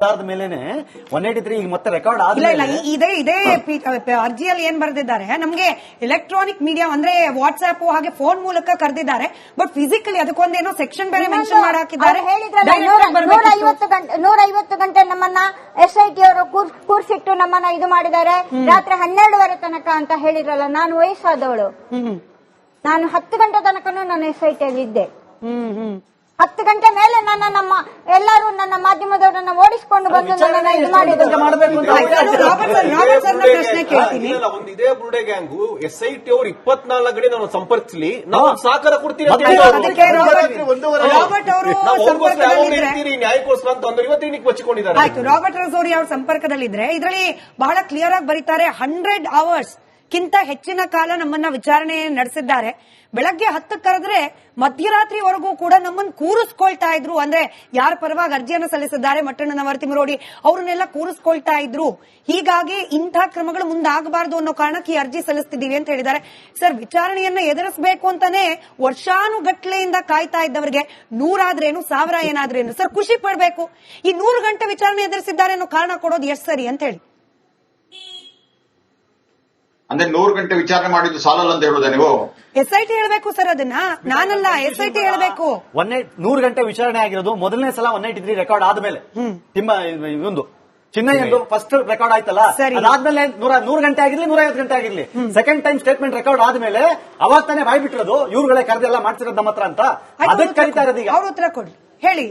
ಆಧಾರದ ಮೇಲೆನೆ one eighty three ಈಗ ಮತ್ತೆ ರೆಕಾರ್ಡ್ ಇಲ್ಲ ಇಲ್ಲ ಆದ್ಮೇಲೆ ಈ- ಇದೇ ಇದೇ ಪಿ- ಪ- ಅರ್ಜಿಯಲ್ಲಿ ಏನ್ ಬರೆದಿದ್ದಾರೆ? ನಮ್ಗೆ ಎಲೆಕ್ಟ್ರಾನಿಕ್ ಮೀಡಿಯಾ ಅಂದ್ರೆ ವಾಟ್ಸ್ಆಪ್ ಹಾಗೆ ಫೋನ್ ಮೂಲಕ ಕರೆದಿದ್ದಾರೆ ಬಟ್ ಫಿಸಿಕಲಿ ಅದಕ್ಕೊಂದೇನೋ ಸೆಕ್ಷನ್ ಬೇರೆ ಮೆನ್ಷನ್ ಮಾಡಿ ಹಾಕಿದ್ದಾರೆ ಅವ್ರು ಹೇಳಿದ್ರಲ್ಲ Direct ನೂರ ಆಗಿ ಬರ್ಬೇಕಿತ್ತು. ನೂರ ಐವತ್ತು ಗಂಟೆ ನೂರ ಐವತ್ತು ಗಂಟೆ ನಮ್ಮನ್ನ ಎಸ್ ಐ ಟಿ ಅವರು ಕೂರ್ಸಿಟ್ಟು ನಮ್ಮನ್ನ ಇದು ಮಾಡಿದ್ದಾರೆ. ರಾತ್ರಿ ಹನ್ನೆರಡುವರೆ ತನಕ ಅಂತ ಹೇಳಿದ್ರಲ್ಲ ನಾನು ವಯಸ್ಸಾದವಳು. ಹ್ಮ್ ನಾನು ಹತ್ತು ಗಂಟೆ ತನಕನೂ ನಾನು ಎಸ್ ಐ ಟಿ ಅಲ್ಲಿ ಇದ್ದೆ ಹ್ಮ್ ಹ್ಮ್. ಹತ್ತು ಗಂಟೆ ಮೇಲೆ ನನ್ನ ನಮ್ಮ ಎಲ್ಲರೂ ನನ್ನ ಮಾಧ್ಯಮದವರನ್ನ ಓಡಿಸಿಕೊಂಡು ಬಂದು ನನ್ನನ್ನ ಇದು ಮಾಡಿದ್ರು. ಪ್ರಶ್ನೆ ಕೇಳ್ತೀನಿ. ಒಂದು ಇದೇ ಬುರುಡೆ ಗ್ಯಾಂಗು ಎಸ್ ಐ ಟಿ ಅವ್ರು ಇಪ್ಪತ್ನಾಲ್ಕು ಗಡಿ ನಾವು ಸಂಪರ್ಕಿಸಲಿ. ನಾವು ಸಹಕಾರ ಕೊಡ್ತೀವಿ ರಾಬರ್ಟ್ ಅವರು ನ್ಯಾಯಕ್ಕೋಸ್ಕರ ಅಂತ ಅಂದ್ರೆ ಬಚ್ಚಿಕೊಂಡಿದ್ದಾರೆ. ಆಯ್ತು ರಾಬರ್ಟ್ ರಜೋರಿ ಅವ್ರ ಸಂಪರ್ಕದಲ್ಲಿದ್ರೆ ಇದರಲ್ಲಿ ಬಹಳ ಕ್ಲಿಯರ್ ಆಗಿ ಬರೀತಾರೆ ಹಂಡ್ರೆಡ್ ಅವರ್ಸ್ ಕಿಂತ ಹೆಚ್ಚಿನ ಕಾಲ ನಮ್ಮನ್ನ ವಿಚಾರಣೆ ನಡೆಸಿದ್ದಾರೆ. ಬೆಳಗ್ಗೆ ಹತ್ತಕ್ಕೆ ಕರೆದ್ರೆ ಮಧ್ಯರಾತ್ರಿವರೆಗೂ ಕೂಡ ನಮ್ಮನ್ನ ಕೂರಿಸ್ಕೊಳ್ತಾ ಇದ್ರು. ಅಂದ್ರೆ ಯಾರ ಪರವಾಗಿ ಅರ್ಜಿಯನ್ನು ಸಲ್ಲಿಸಿದ್ದಾರೆ ಮಟ್ಟಣ್ಣನವರ ತಿಮರೋಡಿ ಅವ್ರನ್ನೆಲ್ಲ ಕೂರಿಸ್ಕೊಳ್ತಾ ಇದ್ರು. ಹೀಗಾಗಿ ಇಂಥ ಕ್ರಮಗಳು ಮುಂದಾಗಬಾರದು ಅನ್ನೋ ಕಾರಣಕ್ಕೆ ಈ ಅರ್ಜಿ ಸಲ್ಲಿಸ್ತಿದ್ದೀವಿ ಅಂತ ಹೇಳಿದ್ದಾರೆ. ಸರ್, ವಿಚಾರಣೆಯನ್ನ ಎದುರಿಸಬೇಕು ಅಂತಾನೆ ವರ್ಷಾನುಗಟ್ಲೆಯಿಂದ ಕಾಯ್ತಾ ಇದ್ದವರಿಗೆ ನೂರಾದ್ರೇನು, ಸಾವಿರ ಏನಾದ್ರೇನು. ಸರ್, ಖುಷಿ ಪಡಬೇಕು. ಈ ನೂರು ಗಂಟೆ ವಿಚಾರಣೆ ಎದುರಿಸಿದ್ದಾರೆ ಅನ್ನೋ ಕಾರಣ ಕೊಡೋದು ಎಷ್ಟು ಸರಿ ಅಂತ ಹೇಳಿ. ಅಂದ್ರೆ ನೂರು ಗಂಟೆ ವಿಚಾರಣೆ ಮಾಡಿದ್ದು ಸಾಲಲ್ಲ ಅಂತ ಹೇಳುದ ನೀವು? ಎಸ್ ಐ ಟಿ ಹೇಳ್ಬೇಕು ಸರ್ ಅದನ್ನ. ನಾನಲ್ಲ ಎಸ್ ಐ ಟಿ ಹೇಳ್ಬೇಕು. ಒನ್ ಏಟ್ ನೂರು ಗಂಟೆ ವಿಚಾರಣೆ ಆಗಿರೋದು ಮೊದಲನೇ ಸಲ ಒನ್ ಏಟಿ ತ್ರೀ ರೆಕಾರ್ಡ್ ಆದ್ಮೇಲೆ. ತಿಮ್ಮ ಇದೊಂದು ಚಿನ್ನಯ್ಯಂದು ಫಸ್ಟ್ ರೆಕಾರ್ಡ್ ಆಯ್ತಲ್ಲ? ಸರಿ. ಅದಾದ್ಮೇಲೆ ನೂರ ನೂರು ಗಂಟೆ ಆಗಿರ್ಲಿ ನೂರ ಐವತ್ತು ಗಂಟೆ ಆಗಿರ್ಲಿ. ಸೆಕೆಂಡ್ ಟೈಮ್ ಸ್ಟೇಟ್ಮೆಂಟ್ ರೆಕಾರ್ಡ್ ಆದ್ಮೇಲೆ ಅವಾಗ ತಾನೇ ಬಾಯ್ ಬಿಟ್ಟಿರೋದು ಇವ್ರುಗಳೇ ಕರೆದೆಲ್ಲ ಮಾಡ್ತಿರೋದು ನಮ್ಮ ಹತ್ರ ಅಂತ. ಅದಕ್ಕೆ ಕರಿತಾ ಇರೋದು ಈಗ. ಅವ್ರ ಉತ್ತರ ಕೊಡ್ಲಿ ಹೇಳಿ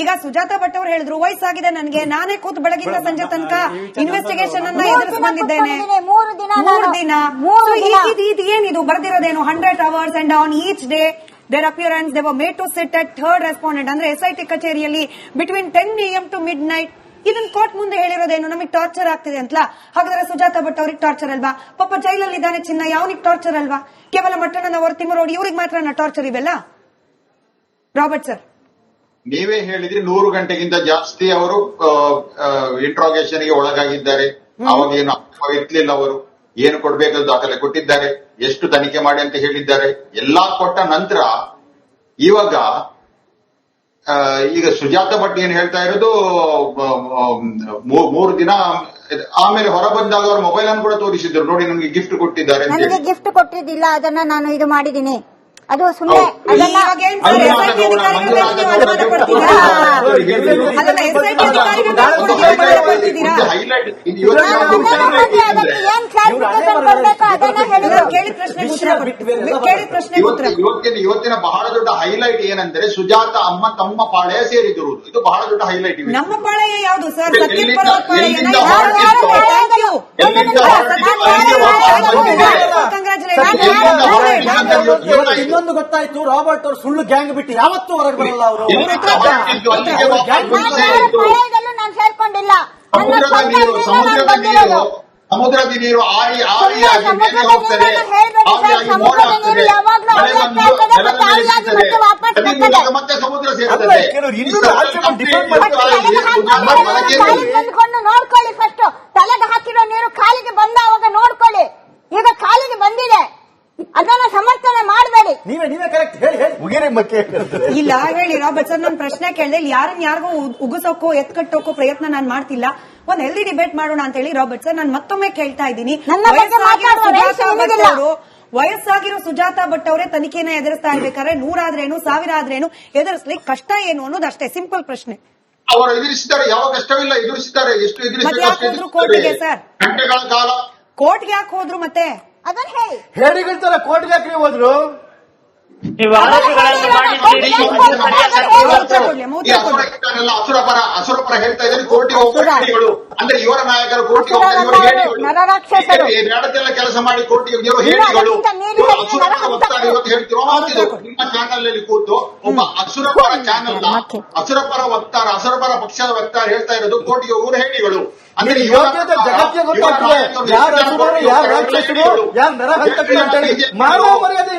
ಈಗ. ಸುಜಾತ ಭಟ್ ಅವರು ಹೇಳಿದ್ರು ವಯಸ್ಸಾಗಿದೆ ನನಗೆ ನಾನೇ ಕೂತು ಬೆಳಗಿಂದ ಸಂಜೆ ತನಕ ಇನ್ವೆಸ್ಟಿಗೇಷನ್ ಅನ್ನ ಎದುರಿಸಿ ಬಂದಿದ್ದೇನೆ ಮೂರು ದಿನ ಮೂರು ದಿನ. ಇದು ಏನಿದು? ಬರ್ದಿರೋದೇನು? Hundred hours and on each day their appearance they made to sit at third respondent ಅಂದ್ರೆ ಎಸ್ ಐ ಟಿ ಕಚೇರಿಯಲ್ಲಿ between ten M to midnight ಇದನ್ನ ಕೋರ್ಟ್ ಮುಂದೆ ಹೇಳಿರೋದೇನು? ನಮಗೆ ಟಾರ್ಚರ್ ಆಗ್ತಿದೆ ಅಂತಲಾ? ಹಾಗಾದ್ರೆ ಸುಜಾತ ಭಟ್ ಅವ್ರಿಗೆ ಟಾರ್ಚರ್ ಅಲ್ವಾ? ಪಾಪ ಜೈಲಲ್ಲಿ ಇದ್ದಾನೆ ಚಿನ್ನ ಯಾವನಿಗೆ ಟಾರ್ಚರ್ ಅಲ್ವಾ? ಕೇವಲ ಮಟ್ಟಣ್ಣನವರು ತಿಮ್ಮರೋಡಿ ಇವ್ರಿಗೆ ಮಾತ್ರ ಟಾರ್ಚರ್ ಇವೆಲ್ಲ? ರಾಬರ್ಟ್ ಸರ್ ನೀವೇ ಹೇಳಿದ್ರಿ ನೂರು ಗಂಟೆಗಿಂತ ಜಾಸ್ತಿ ಅವರು ಇಂಟ್ರಾಗೇಷನ್ಗೆ ಒಳಗಾಗಿದ್ದಾರೆ. ಅವಾಗ ಏನು ಇರ್ಲಿಲ್ಲ ಅವರು. ಏನು ಕೊಡ್ಬೇಕು ದಾಖಲೆ ಕೊಟ್ಟಿದ್ದಾರೆ. ಎಷ್ಟು ತನಿಖೆ ಮಾಡಿ ಅಂತ ಹೇಳಿದ್ದಾರೆ. ಎಲ್ಲಾ ಕೊಟ್ಟ ನಂತರ ಇವಾಗ ಈಗ ಸುಜಾತ ಭಟ್ ಏನ್ ಹೇಳ್ತಾ ಇರೋದು ಮೂರು ದಿನ ಆಮೇಲೆ ಹೊರ ಬಂದಾಗ ಅವ್ರ ಮೊಬೈಲ್ ಅನ್ನು ಕೂಡ ತೋರಿಸಿದ್ರು. ನೋಡಿ ನಮ್ಗೆ ಗಿಫ್ಟ್ ಕೊಟ್ಟಿದ್ದಾರೆ ಗಿಫ್ಟ್ ಕೊಟ್ಟಿದ್ದಿಲ್ಲ ಅದನ್ನ ನಾನು ಇದು ಮಾಡಿದ್ದೀನಿ. ಅದು ಸುಮ್ಮನೆ ಏನ್ ಕ್ಲಾರಿಫಿಕೇಶನ್ ಕೊಡ್ಬೇಕು ಅದನ್ನ ಹೇಳಿದ್ರು ಕೇಳಿ ಪ್ರಶ್ನೆ ಉತ್ತರ ಇವತ್ತಿನ ಇವತ್ತಿನ ಬಹಳ ದೊಡ್ಡ ಹೈಲೈಟ್ ಏನಂದ್ರೆ ಸುಜಾತ ಅಮ್ಮ ತಮ್ಮ ಪಾಳೆಯ ಸೇರಿದಿರುವುದು ಇದು ಬಹಳ ದೊಡ್ಡ ಹೈಲೈಟ್ ಇದೆ ನಮ್ಮ ಪಾಳೆಯ ಯಾವುದು ಸರ್? ಎಲ್ಲಿಂದ- ಸತ್ಯದ ಪರ್ವತ ಇನ್ನೊಂದು ಗೊತ್ತಾಯ್ತು ರಾಬರ್ಟ್ ಅವರು ಸುಳ್ಳು ಗ್ಯಾಂಗ್ ಬಿಟ್ಟು ಯಾವತ್ತೂ ಹೊರಗೆ ಬರಲ್ಲ ಅವರು. ನಾನು ಸೇರ್ಕೊಂಡಿಲ್ಲ. ಸಮುದ್ರದ ನೀರು ಆರಿ. ಆರಿ ಆಗಿ ಮೇಲೆ ಹೋಗ್ತದೆ ಆವಿಯಾಗಿ ಮೋಡ ಆಗ್ತದೆ ಮಳೆ ಬಂದು ಆಗ್ತದೆ, ನೆಲದ ಮತ್ತೆ ಮೇಲೆ ಆವಿಯಾಗಿ ಬೀಳ್ತದೆ. ಮತ್ತೆ ಸಮುದ್ರ ಸೇರ್ತದೆ ಇಲ್ಲ ಹೇಳಿ ರಾಬರ್ಟ್ ಸರ್ ನಾನು ಪ್ರಶ್ನೆ ಕೇಳಿದೆ ಇಲ್ಲಿ ಯಾರನ್ನ ಯಾರಿಗೂ ಉಗಿಸೋಕೋ ಎತ್ಕಟ್ಟೋಕೋ ಪ್ರಯತ್ನ ನಾನು ಮಾಡ್ತಿಲ್ಲ. ಒಂದ್ ಹೆಲ್ದಿ ಡಿಬೇಟ್ ಮಾಡೋಣ ಅಂತ ಹೇಳಿ ರಾಬರ್ಟ್ ಸರ್ ನಾನು ಮತ್ತೊಮ್ಮೆ ಕೇಳ್ತಾ ಇದ್ದೀನಿ. ನನ್ನ ಬಗ್ಗೆ ವಯಸ್ಸಾಗಿರೋ ಸುಜಾತಾ ಭಟ್. ಅವರು ತನಿಖೆನ ಎದುರಿಸ್ತಾ ಇರ್ಬೇಕಾದ್ರೆ ನೂರಾದ್ರೇನು ಸಾವಿರ ಆದ್ರೇನು ಎದುರಿಸ್ಲಿಕ್ಕೆ ಕಷ್ಟ ಏನು ಅನ್ನೋದು ಅಷ್ಟೇ ಸಿಂಪಲ್ ಪ್ರಶ್ನೆ. ಅವರು ಎದುರಿಸಿದ್ದಾರೆ ಯಾವ ಕಷ್ಟವಿಲ್ಲ ಎದುರಿಸಿದ್ದಾರೆ ಎಷ್ಟು ಕೋರ್ಟಿಗೆ ಸರ್? ಗಂಟೆಗಳ ಕಾಲ. ಕೋರ್ಟ್ಗೆ ಯಾಕೆ ಹೋದ್ರು ಮತ್ತೆ? ಅದನ್ನ ಹೇಳಿ. ಹೇಳಿ ಕೋರ್ಟ್ಗೆ ಯಾಕೆ ಹೋದ್ರು? ನೀವು ಆರೋಪಗಳನ್ನು ಮಾಡಿದ್ದೀರಿ ಉತ್ತರ ಕೊಡ್ಲಿ ಅಮ್ಮ, ಈ ಉತ್ತರ ಅಸುರ ಕೊಡ್ಲಿ ಇದ್ದಾರಲ್ಲ, ಅಸುರ ಪರ ಅಸುರ ಪರ ಹೇಳ್ತಾ ಇದ್ದಾರೆ ಕೋರ್ಟಿಗೆ. ಅಂದ್ರೆ ಇವರ ನಾಯಕರು ಕೋರ್ಟಿಗೆ ಹೋಗ್ತಾರೆ ಬೇಡದೆಲ್ಲ ಕೆಲಸ ಮಾಡಿ ಕೋರ್ಟಿಗೆ ಇವರು ಇವತ್ತು ಹೇಳ್ತಿರೋ ನಿಮ್ಮ ಚಾನಲ್ ಅಲ್ಲಿ ಕೂತು ಒಬ್ಬ ಅಸುರಪರ ಚಾನಲ್ ಅಸುರಪರ ಅಸುರ ಪರ ವಕ್ತಾರ ಅಸುರಪರ ಪಕ್ಷದ ವಕ್ತಾರ ಹೇಳ್ತಾ ಇರೋದು ಕೋರ್ಟಿಗೆ ಊರ ಹೇಳಿಗಳು ಅಂದ್ರೆ ಜಗತ್ತಿಗೆ ಗೊತ್ತಾಗ್ತದೆ. ಯಾರು ಅಸುರರು, ಯಾರು ರಾಕ್ಷಸರು, ಯಾರು ನರಹಂತಕರು ಅಂತ ಹೇಳಿ ಎಷ್ಟು ಮಾನವ ಮರ್ಯಾದೆ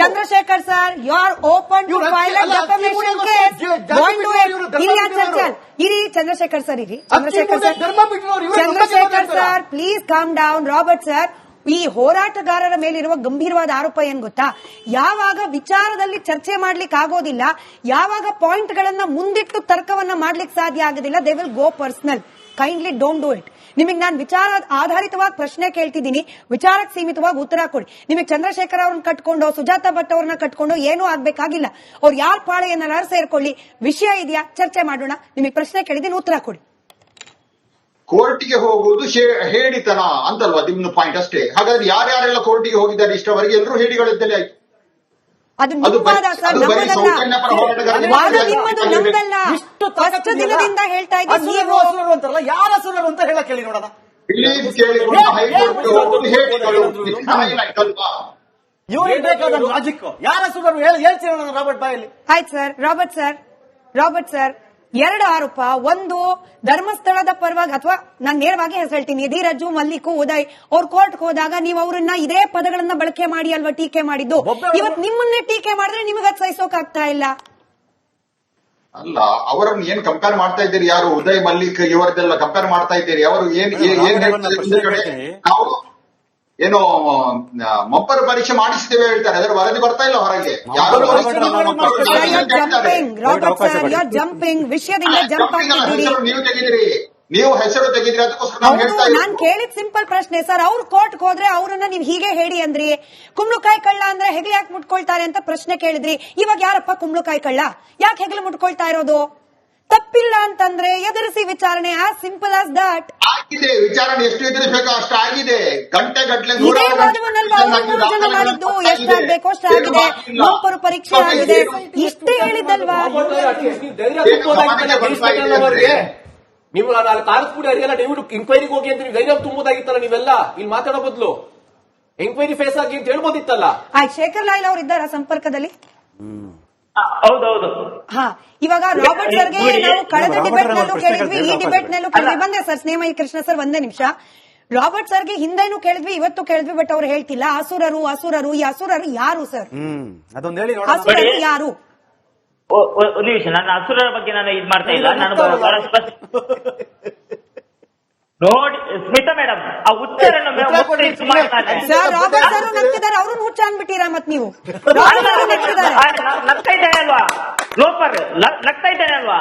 Chandrashekar sir you are open to violent defamation case ಜಾತಿ ಗೋಯಿಂಗ್ ಟು ಬಿಟ್ಟವ್ರು, ಇಲ್ಲಿ ಬಿಟ್ಟವ್ರು. ಚರ್ಚಲ್ ಇರಿ ಚಂದ್ರಶೇಖರ್ ಸರ್ ಇರಿ Chandrashekar sir Chandrashekar sir. Please come down Robert sir ಈ ಹೋರಾಟಗಾರರ ಮೇಲಿರುವ ಗಂಭೀರವಾದ ಆರೋಪ ಏನ್ ಗೊತ್ತಾ? ಯಾವಾಗ ವಿಚಾರದಲ್ಲಿ ಚರ್ಚೆ ಮಾಡ್ಲಿಕ್ಕೆ ಆಗೋದಿಲ್ಲ, ಯಾವಾಗ ಪಾಯಿಂಟ್ ಗಳನ್ನ ಮುಂದಿಟ್ಟು ತರ್ಕವನ್ನ ಮಾಡ್ಲಿಕ್ಕೆ ಸಾಧ್ಯ ಆಗೋದಿಲ್ಲ they will go personal kindly don't do it ನಿಮಗೆ ನಾನು ವಿಚಾರ ಆಧಾರಿತವಾಗಿ ಪ್ರಶ್ನೆ ಕೇಳ್ತಿದ್ದೀನಿ. ವಿಚಾರಕ್ಕೆ ಸೀಮಿತವಾಗಿ ಉತ್ತರ ಕೊಡಿ. ನಿಮಗೆ ಚಂದ್ರಶೇಖರ್ ಅವ್ರನ್ನ ಕಟ್ಕೊಂಡು, ಸುಜಾತ ಭಟ್ ಅವ್ರನ್ನ ಕಟ್ಕೊಂಡು ಏನೂ ಆಗ್ಬೇಕಾಗಿಲ್ಲ. ಅವ್ರು ಯಾರ ಪಾಳೆಯನ್ನ ಸೇರ್ಕೊಳ್ಳಿ? ವಿಷಯ ಇದೆಯಾ? ಚರ್ಚೆ ಮಾಡೋಣ. ನಿಮಗೆ ಪ್ರಶ್ನೆ ಕೇಳಿದ್ದೀನಿ, ಉತ್ತರ ಕೊಡಿ. ಕೋರ್ಟಿಗೆ ಹೋಗುವುದು ಹೇಳಿತನ ಅಂತಲ್ವಾ ನಿಮ್ಮ ಪಾಯಿಂಟ್ ಅಷ್ಟೇ? ಹಾಗಾದ್ರೆ ಯಾರ್ಯಾರೆಲ್ಲ ಕೋರ್ಟಿಗೆ ಹೋಗಿದ್ದಾರೆ ಇಷ್ಟವರೆಗೆ ಎಲ್ಲರೂ ಹೇಳಿಗಳಿದ್ದಲ್ಲಿ ಆಯ್ತು. ಅದು ಸರ್ ನಮ್ಮದಲ್ಲ. ಫಸ್ಟ್ ದಿನದಿಂದ ಹೇಳ್ತಾ ಇದ್ದೀವಿ ನೀವು. ಅಂತಾರಲ್ಲ ಯಾರ ಅಂತ ಹೇಳಕ್ ಹೇಳಿ ನೋಡೋಣ. ಕೇಳಿಕೊಂಡು ಇವ್ರಿಗೆ ಬೇಕಾದ ಲಾಜಿಕ್ ಯಾರ ಸುರರು ನೋಡೋಣ ರಾಬರ್ಟ್ ಬಾಯಲ್ಲಿ? ಆಯ್ತು sir Robert sir Robert sir. ಎರಡು ಆರೋಪ. ಒಂದು ಧರ್ಮಸ್ಥಳದ ಪರವಾಗಿ ಅಥವಾ ನಾನು ನೇರವಾಗಿ ಹೆಸರು ಹೇಳ್ತೀನಿ ಧೀರಜು ಮಲ್ಲಿಕು ಉದಯ್ ಅವ್ರ ಕೋರ್ಟ್ ಹೋದಾಗ ನೀವು ಅವರನ್ನ ಇದೇ ಪದಗಳನ್ನ ಬಳಕೆ ಮಾಡಿ ಅಲ್ವಾ ಟೀಕೆ ಮಾಡಿದ್ದು? ಇವತ್ತು ನಿಮ್ಮನ್ನೇ ಟೀಕೆ ಮಾಡಿದ್ರೆ ನಿಮಗೆ ಅದು ಸಹಿಸೋಕ್ ಆಗ್ತಾ ಇಲ್ಲ. ಅಲ್ಲ ಅವರನ್ನು ಏನ್ ಕಂಪೇರ್ ಮಾಡ್ತಾ ಇದ್ದೀರಿ ಯಾರು? ಉದಯ್ ಮಲ್ಲಿಕ್ ಇವರದೆಲ್ಲ ಕಂಪೇರ್ ಮಾಡ್ತಾ ಇದ್ದೀರಿ. ಅವರು ಏನ್ ಏನ್- ಏನ್ ಮಂಪರು ಪರೀಕ್ಷೆ ಮಾಡಿಸ್ತೇವೆ ಹೇಳ್ತಾರೆ. ಅದರ ವರದಿ ಬರ್ತಾ ಇಲ್ಲ ಹೊರಗೆ. ಜಂಪಿಂಗ್ ವಿಷಯದಿಂದ ಜಂಪ್ ನೀವು ತೆಗಿದ್ರಿ. ನೀವು ಹೆಸರು ತೆಗಿದ್ರಿ ಅದಕ್ಕೋಸ್ಕರ ನಾವು ಹೇಳ್ತಾ ನಾನ್ ಕೇಳಿದ ಸಿಂಪಲ್ ಪ್ರಶ್ನೆ ಸರ್ ಅವ್ರ ಕೋರ್ಟ್ ಹೋದ್ರೆ ಅವ್ರನ್ನ ನೀವು ಹೀಗೆ ಹೇಳಿ ಅಂದ್ರಿ ಕುಂಬಳಕಾಯಿ ಕಳ್ಳ ಅಂದ್ರೆ ಹೆಗ್ಲು ಯಾಕೆ ಮುಟ್ಕೊಳ್ತಾರೆ ಅಂತ ಪ್ರಶ್ನೆ ಕೇಳಿದ್ರಿ. ಇವಾಗ ಯಾರಪ್ಪ ಕುಂಬಳಕಾಯಿ ಕಳ್ಳ? ಯಾಕೆ ಹೆಗ್ಲು ಮುಟ್ಕೊಳ್ತಾ ಇರೋದು? ತಪ್ಪಿಲ್ಲ ಅಂತಂದ್ರೆ ಎದುರಿಸಿ ವಿಚಾರಣೆ ಆ ಸಿಂಪಲ್ ಆಸ್ ದಟ್ ಆಗಿದೆ ವಿಚಾರಣೆ ಎಷ್ಟು ಎದುರಿಸಬೇಕು ಅಷ್ಟು ಆಗಿದೆ. ಗಂಟೆ ಗಟ್ಟಲೆ ಇದೇ ವಾದವನ್ನಲ್ವಾ ಅವ್ರು ಮೂರು ಜನ ಮಾಡಿದ್ದು ಎಷ್ಟಾಗ್ಬೇಕು ಅಷ್ಟಾಗಿದೆ ಮಂಪರು ಪರೀಕ್ಷೆ ಆಗಿದೆ. ಇಷ್ಟೇ ಹೇಳಿದ್ದಲ್ವಾ? ನೀವು ಅಲ್ಲಿ ಕೂಡ ಅಡಿಗೆಲ್ಲ ನೀವು ಇನ್ಕ್ವೈರಿಗೆ ಹೋಗಿ ಅಂತ ನೀವು ಧೈರ್ಯ ತುಂಬುದಾಗಿತ್ತಲ್ಲ ನೀವೆಲ್ಲ? ಇಲ್ಲಿ ಮಾತಾಡೋ ಬದಲು. ಎಂಕ್ವೈರಿ ಫೇಸ್ ಆಗಿ ಅಂತ ಹೇಳ್ಬೋದಿತ್ತಲ್ಲ? ಆಯ್ತು ಶೇಖರ್ ಲಾಯ್ಲ್ ಅವರು ಇದ್ದಾರಾ ಸಂಪರ್ಕದಲ್ಲಿ? ಹೌದೌದು. ಹಾ ಇವಾಗ ರಾಬರ್ಟ್ ಸರ್ಗೆ ನಾವು ಕಳೆದ ಡಿಬೇಟ್ ನಲ್ಲೂ ಕೇಳಿದ್ವಿ. ಈ ಡಿಬೇಟ್ ನಲ್ಲೂ ಕೇಳಿದ್ವಿ. ಬಂದೆ ಸರ್ ಸ್ನೇಹ ಕೃಷ್ಣ ಸರ್ ಒಂದೇ ನಿಮಿಷ. ರಾಬರ್ಟ್ ಸರ್ಗೆ ಹಿಂದೆನೂ ಕೇಳಿದ್ವಿ ಇವತ್ತು ಕೇಳಿದ್ವಿ ಬಟ್ ಅವ್ರು ಹೇಳ್ತಿಲ್ಲ. ಅಸುರರು ಅಸುರರು ಈ ಅಸುರರು ಯಾರು ಸರ್? ಹ್ಮ್ ಅದೊಂದು ಹೇಳಿ ನೋಡೋಣ. ಅಸುರರು ಯಾರು? ಒಂದು ನಿಮಿಷ. ನನ್ನ ಅಸುರರ ಬಗ್ಗೆ ನಾನು ಇದು ಮಾಡ್ತಾ ಇಲ್ಲ. ನಾನು ಬಹಳ ಬಹಳ ಸ್ಪಷ್ಟ ನೋಡಿ ಸ್ಮಿತಾ ಮೇಡಮ್ ಆ ಉತ್ತರ ಕೊಡಿ, ಸುಮ್ನೆ. ಸರ್ ರಾಬರ್ಟ್ ಸರ್ ನಗ್ತಿದ್ದಾರೆ ಅವ್ರನ್ನ ಹುಚ್ಚ ಅನ್ಬಿಟ್ಟಿರಾ ಮತ್ ನೀವು? ರಾಬರ್ಟ್ ಸರ್ ನಗ್ತಿದ್ದಾರೆ. ನಗ್ತಾ ಇದ್ದಾನೆ ಅಲ್ವಾ? ಲೋಪರ್ ಲ- ನಗ್ತಾ ಇದ್ದಾನೆ ಅಲ್ವಾ?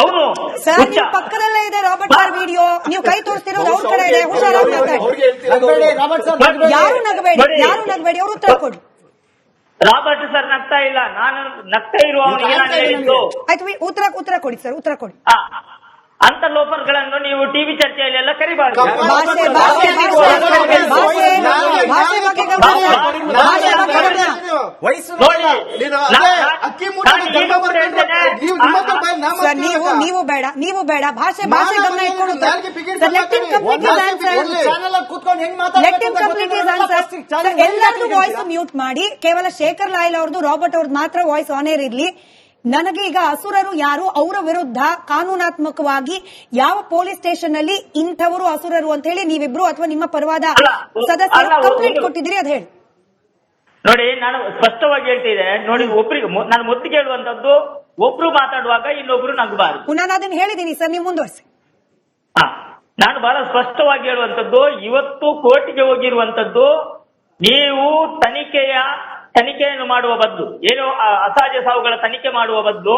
ಅವನು ಸರ್ ನಿಮ್ ಪಕ್ಕದಲ್ಲೇ ಇದೆ ರಾಬರ್ಟ್ ಸರ್ ವಿಡಿಯೋ ನೀವು ಕೈ ತೋರಿಸ್ತಿರೋದು ಅವ್ರ ಕಡೆ ಇದೆ. ಹುಷಾರಾಗಿ ಮಾತಾಡಿ ನಗ್ಬೇಡಿ, ರಾಬರ್ಟ್ ಸರ್ ನಗ್ಬೇಡಿ. ಯಾರು ನಗಬೇಡಿ. ಯಾರು ನಗಬೇಡಿ? ಅವ್ರು ಉತ್ತರ ಕೊಡಿ. ರಾಬರ್ಟ್ ಸರ್ ನಗ್ತಾ ಇಲ್ಲ. ನಾನು ನಗ್ತಾ ಇರುವ ಆಯ್ತು ಉತ್ತರ ಉತ್ತರ ಕೊಡಿ ಸರ್. ಉತ್ತರ ಕೊಡಿ. ಆ, ಅಂತ ಲೋಪರ್ಗಳನ್ನು ನೀವು ಟಿವಿ ಚರ್ಚೆಯಲ್ಲಿ ಎಲ್ಲ ಕರಿಬಾರ್ದು ನೀವು ನೀವು ನೀವು ಬೇಡ ನೀವು ಬೇಡ. ಭಾಷೆ ಭಾಷೆ ಗಮನ ಇಟ್ಕೊಂಡು ವಾಯ್ಸ್ ಮ್ಯೂಟ್ ಮಾಡಿ. ಕೇವಲ ಶೇಖರ್ ಲಾಯಲ್ ಅವ್ರದ್ದು ರಾಬರ್ಟ್ ಅವ್ರದ್ದು ಮಾತ್ರ ವಾಯ್ಸ್ ಆನ್ ಏರ್ ಇರ್ಲಿ. ನನಗೆ ಈಗ ಅಸುರರು ಯಾರು? ಅವರ ವಿರುದ್ಧ ಕಾನೂನಾತ್ಮಕವಾಗಿ ಯಾವ ಪೊಲೀಸ್ ಸ್ಟೇಷನ್ ಅಲ್ಲಿ ಇಂಥವರು ಅಸುರರು ಅಂತ ಹೇಳಿ ನೀವಿಬ್ರು ಅಥವಾ ನಿಮ್ಮ ಪರವಾದ ಸದಸ್ಯರು ಕಂಪ್ಲೇಂಟ್ ಕೊಟ್ಟಿದ್ರಿ ಕೊಟ್ಟಿದ್ದೀರಿ ಅದ್ ಹೇಳಿ. ನೋಡಿ ನಾನು ಸ್ಪಷ್ಟವಾಗಿ ಹೇಳ್ತಿದ್ದೇನೆ ನೋಡಿ ಒಬ್ರಿಗೆ ನಾನು ಮೊದಲು ಕೇಳುವಂತದ್ದು ಒಬ್ರು ಮಾತಾಡುವಾಗ ಇನ್ನೊಬ್ರು ನಗಬಾರದು. ನಾನು ಅದನ್ನ ಹೇಳಿದ್ದೀನಿ ಸರ್ ನೀವು ಮುಂದುವರಿಸಿ. ನಾನು ಬಹಳ ಸ್ಪಷ್ಟವಾಗಿ ಹೇಳುವಂತದ್ದು ಇವತ್ತು ಕೋರ್ಟ್ಗೆ ಹೋಗಿರುವಂತದ್ದು ನೀವು ತನಿಖೆಯ ತನಿಖೆಯನ್ನು ಮಾಡುವ ಬದಲು ಏನೋ ಅಸಹಜ ಸಾವುಗಳ ತನಿಖೆ ಮಾಡುವ ಬದಲು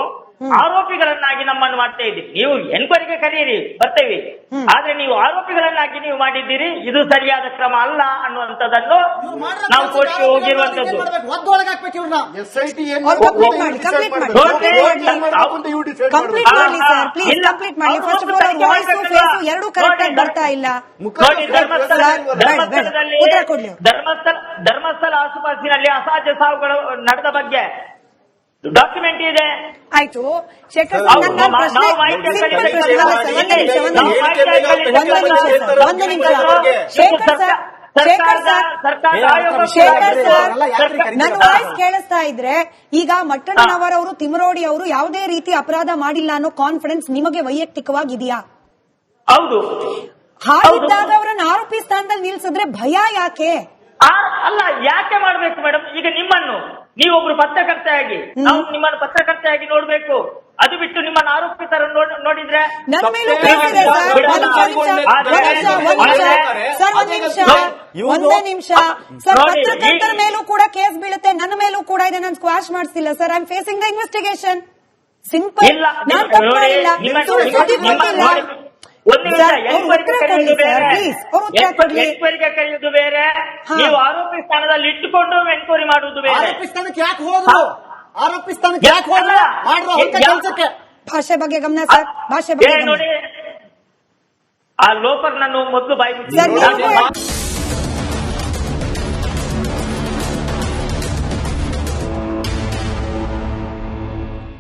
ಆರೋಪಿಗಳನ್ನಾಗಿ ನಮ್ಮನ್ನು ಮಾಡ್ತಾ ಇದ್ದೀವಿ ನೀವು ಎನ್ಕ್ವೈರಿಗೆ ಕರೀರಿ ಬರ್ತೇವೆ. ಆದ್ರೆ ನೀವು ಆರೋಪಿಗಳನ್ನಾಗಿ ನೀವು ಮಾಡಿದ್ದೀರಿ ಇದು ಸರಿಯಾದ ಕ್ರಮ ಅಲ್ಲ ಅನ್ನುವಂಥದ್ದನ್ನು ನಾವು ಕೋರ್ಟ್ಗೆ ಹೋಗಿರುವಂತದ್ದು ಒದ್ದೊಳಗೆ ಹಾಕ್ಬೇಕು ಇವ್ರನ್ನ ಎಸ್ ಐ ಟಿ ಅವ್ರು ಮಾಡಿ ಕಂಪ್ಲೀಟ್ ಮಾಡಿ. ಸರ್ ಪ್ಲೀಸ್ ಇಲ್ಲ. ಕಂಪ್ಲೀಟ್ ಮಾಡಿ. ಫಸ್ಟ್ ಆಫ್ ಆಲ್ ಅವ್ರ ವಾಯ್ಸ್ ಫೇಸ್ ಎರಡೂ ಕರೆಕ್ಟ್ ಆಗಿ ಬರ್ತಾ ಇಲ್ಲ. ಧರ್ಮಸ್ಥಳ. ಧರ್ಮಸ್ಥಳ ಧರ್ಮಸ್ಥಳ ಆಸುಪಾಸಿನಲ್ಲಿ ಅಸಹಜ ಸಾವುಗಳು ನಡೆದ ಬಗ್ಗೆ ಡಾಕ್ಯುಮೆಂಟ್ ಇದೆ. ಆಯ್ತು. ಶೇಖರ್ ನನ್ನ ವಾಯ್ಸ್ ಕೇಳಿಸ್ತಾ ಇದ್ರೆ ಈಗ ಮಟ್ಟಣ್ಣನವರವರು ತಿಮರೋಡಿ ಅವರು ಯಾವುದೇ ರೀತಿ ಅಪರಾಧ ಮಾಡಿಲ್ಲ ಅನ್ನೋ ಕಾನ್ಫಿಡೆನ್ಸ್ ನಿಮಗೆ ವೈಯಕ್ತಿಕವಾಗಿದೆಯಾ? ಹೌದು. ಹಾಗಿದ್ದಾಗ ಅವರನ್ನ ಆರೋಪಿ ಸ್ಥಾನದಲ್ಲಿ ನಿಲ್ಸಿದ್ರೆ ಭಯ ಯಾಕೆ? ಆ- ಅಲ್ಲ ಯಾಕೆ ಮಾಡ್ಬೇಕು ಮೇಡಮ್? ಈಗ ನಿಮ್ಮನ್ನು ನೀವೊಬ್ರು ಪತ್ರಕರ್ತೆಯಾಗಿ ನಾವು ನಿಮ್ಮನ್ನು ಪತ್ರಕರ್ತೆಯಾಗಿ ನೋಡ್ಬೇಕು. ಅದು ಬಿಟ್ಟು ನಿಮ್ಮನ್ನು ಆರೋಪಿತರ ನೋಡಿದ್ರೆ ನನ್ನ ಮೇಲೂ ಕೇಸ್ ಇದೆ ಸರ್. ಒಂದ್ ನಿಮಿಷ, ಒಂದ್ ನಿಮಿಷ, ಒಂದ್ ನಿಮಿಷ. ಸರ್ ಒಂದ್ ನಿಮಿಷ. ಒಂದೇ ನಿಮಿಷ. ಸರ್ ನೋಡಿ, ಪತ್ರಕರ್ತರ ಈ- ಮೇಲೂ ಕೂಡ ಕೇಸ್ ಬೀಳುತ್ತೆ. ನನ್ನ ಮೇಲೂ ಕೂಡ ಇದೆ. ನಾನು ಸ್ಕ್ವಾಶ್ ಮಾಡಿಸಿಲ್ಲ sir. I am facing the investigation simple ಇಲ್ಲ ನಾನು ತಪ್ಪು ನೋಡಿ, ಮಾಡಿಲ್ಲ ನಿಮ್ಮ- ಸುಳ್ಳು ಸುದ್ದಿ ನಿಮ್ಮ- ಕೊಟ್ಟಿಲ್ಲ ನೋಡಿ, ಕರೆಯುವುದು ಬೇರೆ. ನೀವು ಆರೋಪಿ ಸ್ಥಾನದಲ್ಲಿ ಇಟ್ಟುಕೊಂಡು ಎನ್ಕ್ವೈರಿ ಮಾಡುವುದು ಬೇರೆ. ಆರೋಪಿ ಸ್ಥಾನಕ್ಕೆ ಯಾಕೆ ಹೋದ್ರು? ಆರೋಪಿ ಸ್ಥಾನಕ್ಕೆ ಯಾಕೆ ಹೋದ್ರು. ಮಾಡ್ರು ಕೆಲಸಕ್ಕೆ ಭಾಷೆ ಬಗ್ಗೆ ಗಮನ ಸರ್. ಭಾಷೆ ಬಗ್ಗೆ ನೋಡಿ. ಆ ಲೋಪರ್ ನಾನು ಮೊದಲು ಬಾಯಿ